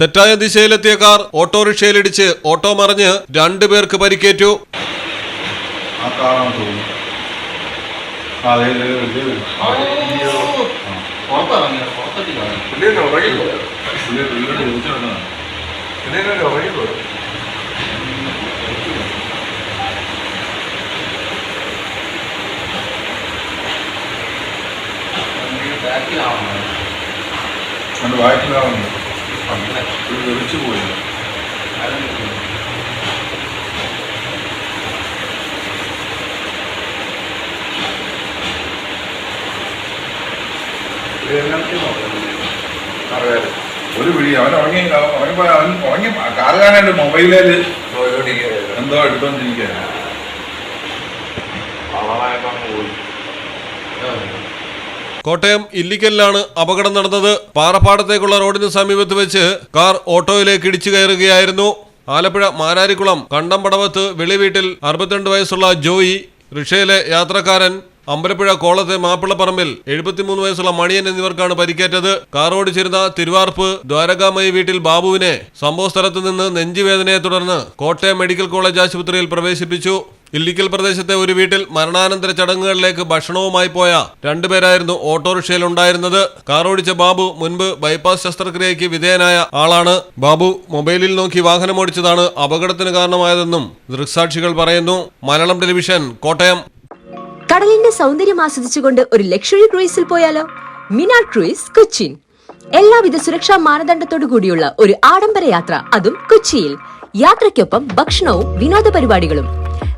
തെറ്റായ ദിശയിലെത്തിയ car ഓട്ടോറിക്ഷയിലിടിച്ച് auto മറിഞ്ഞ് രണ്ടുപേർക്ക് പരിക്കേറ്റു. ആ ബാക്കിലാവുന്നു പുള്ളി തെറിച്ചു പോയി. ഒരു പിടി അവൻ ഉറങ്ങി ഉറങ്ങിപ്പോ അവൻ ഉറങ്ങി കാറ് കാണാണ്ട് മൊബൈലിൽ എന്തോ എടുത്തോണ്ടിരിക്കുക അവളായപ്പോ അങ്ങ് പോയി കോട്ടയം ഇല്ലിക്കലിലാണ് അപകടം നടന്നത്. പാറപ്പാടത്തേക്കുള്ള റോഡിന് സമീപത്ത് വെച്ച് കാർ ഓട്ടോയിലേക്ക് ഇടിച്ചു കയറുകയായിരുന്നു. ആലപ്പുഴ മാരാരിക്കുളം കണ്ടംപടവത്ത് വെളിവീട്ടിൽ അറുപത്തിരണ്ട് വയസ്സുള്ള ജോയി റിക്ഷയിലെ യാത്രക്കാരൻ അമ്പലപ്പുഴ കോളത്തെ മാപ്പിളപ്പറമ്പിൽ എഴുപത്തിമൂന്ന് വയസ്സുള്ള മണിയൻ എന്നിവർക്കാണ് പരിക്കേറ്റത്. കാർ ഓടിച്ചിരുന്ന തിരുവാർപ്പ് ദ്വാരകാമയി വീട്ടിൽ ബാബുവിനെ സംഭവ സ്ഥലത്ത് നിന്ന് നെഞ്ചുവേദനയെ തുടർന്ന് കോട്ടയം മെഡിക്കൽ കോളേജ് ആശുപത്രിയിൽ പ്രവേശിപ്പിച്ചു. ഇല്ലിക്കൽ പ്രദേശത്തെ ഒരു വീട്ടിൽ മരണാനന്തര ചടങ്ങുകളിലേക്ക് ഭക്ഷണവുമായി പോയ രണ്ടുപേരായിരുന്നു ഓട്ടോറിക്ഷയിൽ ഉണ്ടായിരുന്നത്. കാർ ഓടിച്ച ബാബു മുൻപ് ബൈപ്പാസ് ശസ്ത്രക്രിയയ്ക്ക് വിധേയനായ ആളാണ്. ബാബു മൊബൈലിൽ നോക്കി വാഹനം ഓടിച്ചതാണ് അപകടത്തിന് കാരണമായതെന്നും ദൃക്സാക്ഷികൾ പറയുന്നു. മലയാളം ടെലിവിഷൻ കോട്ടയം. കടലിന്റെ സൗന്ദര്യം ആസ്വദിച്ചുകൊണ്ട് ഒരു ലക്ഷറി ക്രൂയിസിൽ പോയാലോ? മിനാർ ക്രൂയിസ് കൊച്ചിൻ. എല്ലാവിധ സുരക്ഷാ മാനദണ്ഡത്തോടു കൂടിയുള്ള ഒരു ആഡംബര യാത്ര അതും കൊച്ചിയിൽ. യാത്രയ്ക്കൊപ്പം ഭക്ഷണവും വിനോദ പരിപാടികളും.